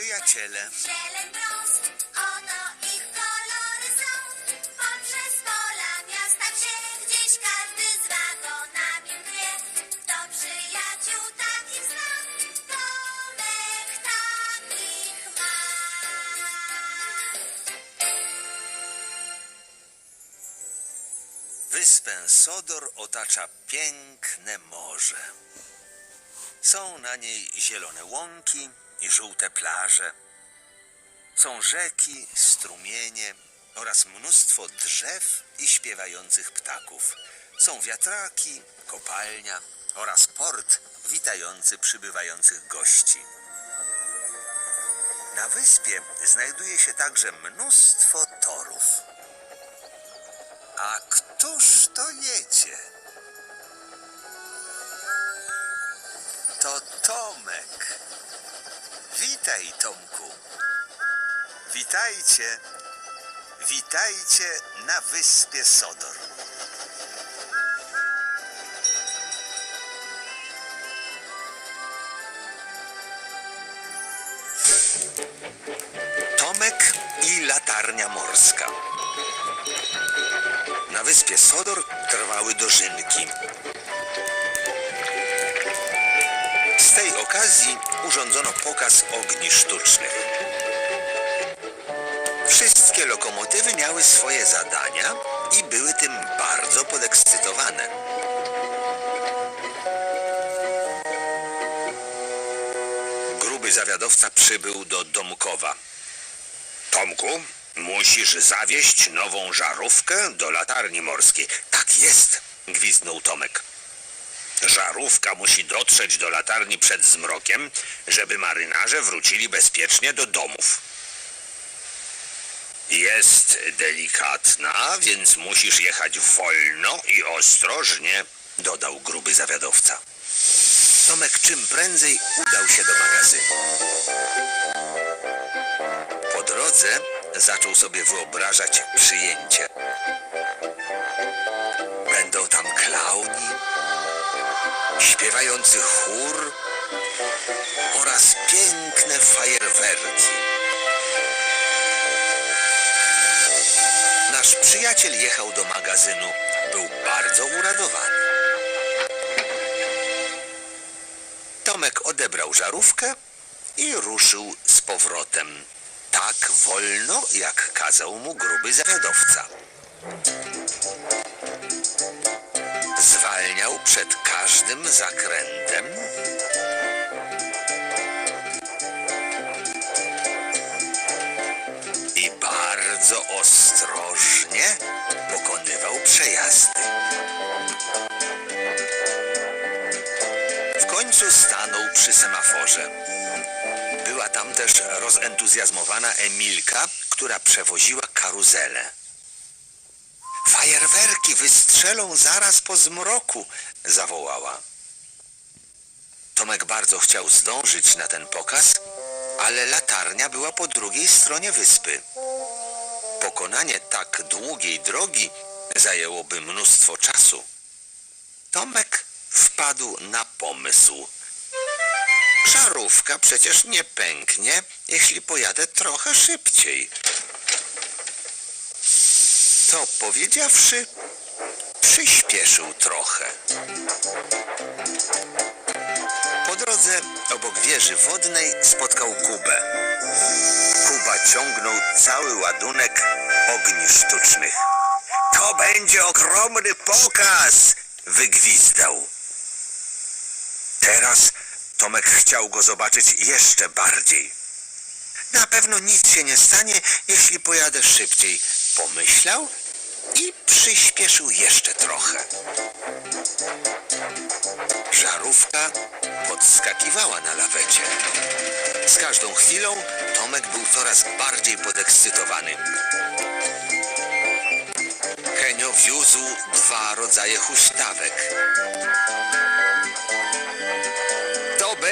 przyjaciele. Wyspę Sodor otacza piękne morze. Są na niej zielone łąki i żółte plaże. Są rzeki, strumienie oraz mnóstwo drzew i śpiewających ptaków. Są wiatraki, kopalnia oraz port witający przybywających gości. Na wyspie znajduje się także mnóstwo torów. A któż to jedzie? Witajcie. Witajcie na wyspie Sodor. Tomek i latarnia morska. Na wyspie Sodor trwały dożynki. Z tej okazji urządzono pokaz ogni sztucznych. Wszystkie lokomotywy miały swoje zadania i były tym bardzo podekscytowane. Gruby zawiadowca przybył do Domkowa. Tomku, musisz zawieźć nową żarówkę do latarni morskiej. Tak jest, gwizdnął Tomek. Żarówka musi dotrzeć do latarni przed zmrokiem, żeby marynarze wrócili bezpiecznie do domów. Jest delikatna, więc musisz jechać wolno i ostrożnie, dodał gruby zawiadowca. Tomek czym prędzej udał się do magazynu. Po drodze zaczął sobie wyobrażać przyjęcie. Będą tam klauni, śpiewający chór oraz piękne fajerwerki. Przyjaciel jechał do magazynu. Był bardzo uradowany. Tomek odebrał żarówkę i ruszył z powrotem. Tak wolno, jak kazał mu gruby zawiadowca. Zwalniał przed każdym zakrętem. Tam też rozentuzjazmowana Emilka, która przewoziła karuzelę. Fajerwerki wystrzelą zaraz po zmroku, zawołała. Tomek bardzo chciał zdążyć na ten pokaz, ale latarnia była po drugiej stronie wyspy. Pokonanie tak długiej drogi zajęłoby mnóstwo czasu. Tomek wpadł na pomysł. Żarówka przecież nie pęknie, jeśli pojadę trochę szybciej. To powiedziawszy, przyspieszył trochę. Po drodze obok wieży wodnej spotkał Kubę. Kuba ciągnął cały ładunek ogni sztucznych. To będzie ogromny pokaz! wygwizdał. Teraz Tomek chciał go zobaczyć jeszcze bardziej. Na pewno nic się nie stanie, jeśli pojadę szybciej, pomyślał i przyspieszył jeszcze trochę. Żarówka podskakiwała na lawecie. Z każdą chwilą Tomek był coraz bardziej podekscytowany. Henio wiózł dwa rodzaje huśtawek.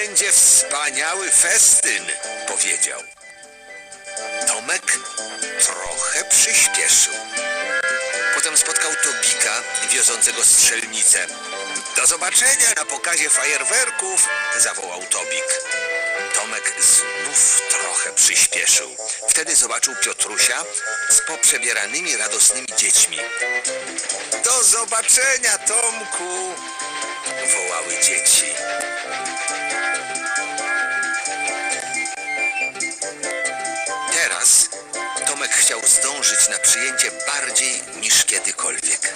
Będzie wspaniały festyn, powiedział. Tomek trochę przyspieszył. Potem spotkał Tobika wiozącego strzelnicę. Do zobaczenia na pokazie fajerwerków, zawołał Tobik. Tomek znów trochę przyspieszył. Wtedy zobaczył Piotrusia z poprzebieranymi radosnymi dziećmi. Do zobaczenia, Tomku! wołały dzieci. Chciał zdążyć na przyjęcie bardziej niż kiedykolwiek.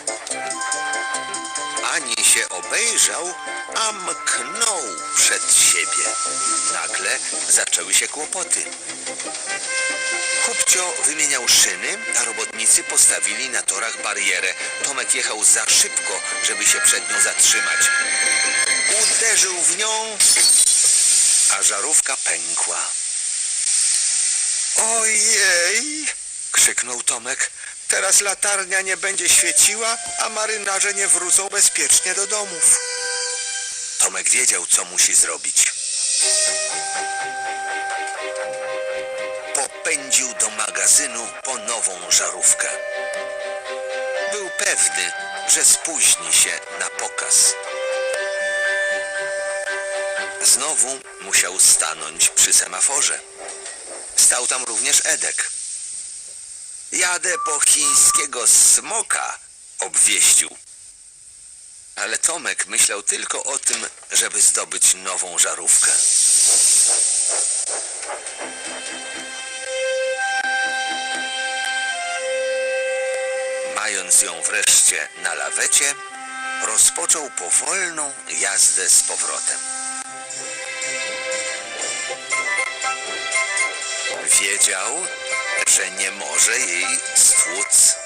Ani się obejrzał, a mknął przed siebie. Nagle zaczęły się kłopoty. Kupcio wymieniał szyny, a robotnicy postawili na torach barierę. Tomek jechał za szybko, żeby się przed nią zatrzymać. Uderzył w nią, a żarówka pękła. Ojej! Krzyknął Tomek. Teraz latarnia nie będzie świeciła, a marynarze nie wrócą bezpiecznie do domów. Tomek wiedział, co musi zrobić. Popędził do magazynu po nową żarówkę. Był pewny, że spóźni się na pokaz. Znowu musiał stanąć przy semaforze. Stał tam również Edek. Jadę po chińskiego smoka, obwieścił. Ale Tomek myślał tylko o tym, żeby zdobyć nową żarówkę. Mając ją wreszcie na lawecie, rozpoczął powolną jazdę z powrotem. Wiedział, że nie może jej stłuc.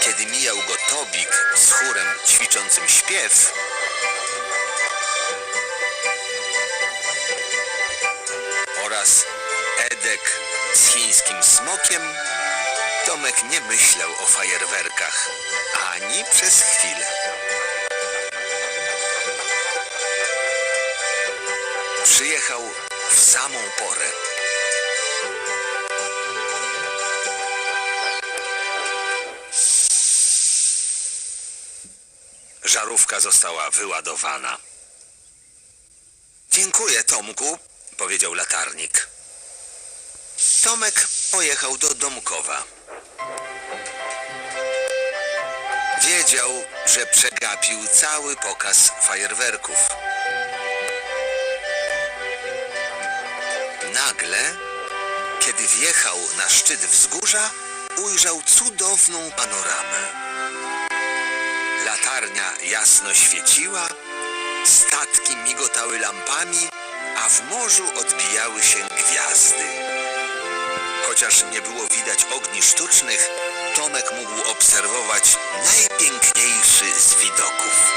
Kiedy mijał go Tobik z chórem ćwiczącym śpiew, oraz Edek z chińskim smokiem, Tomek nie myślał o fajerwerkach ani przez chwilę. Przyjechał w samą porę. Żarówka została wyładowana. Dziękuję, Tomku, powiedział latarnik. Tomek pojechał do Domkowa. Wiedział, że przegapił cały pokaz fajerwerków. Nagle, kiedy wjechał na szczyt wzgórza, ujrzał cudowną panoramę. Latarnia jasno świeciła, statki migotały lampami, a w morzu odbijały się gwiazdy. Chociaż nie było widać ogni sztucznych, Tomek mógł obserwować najpiękniejszy z widoków.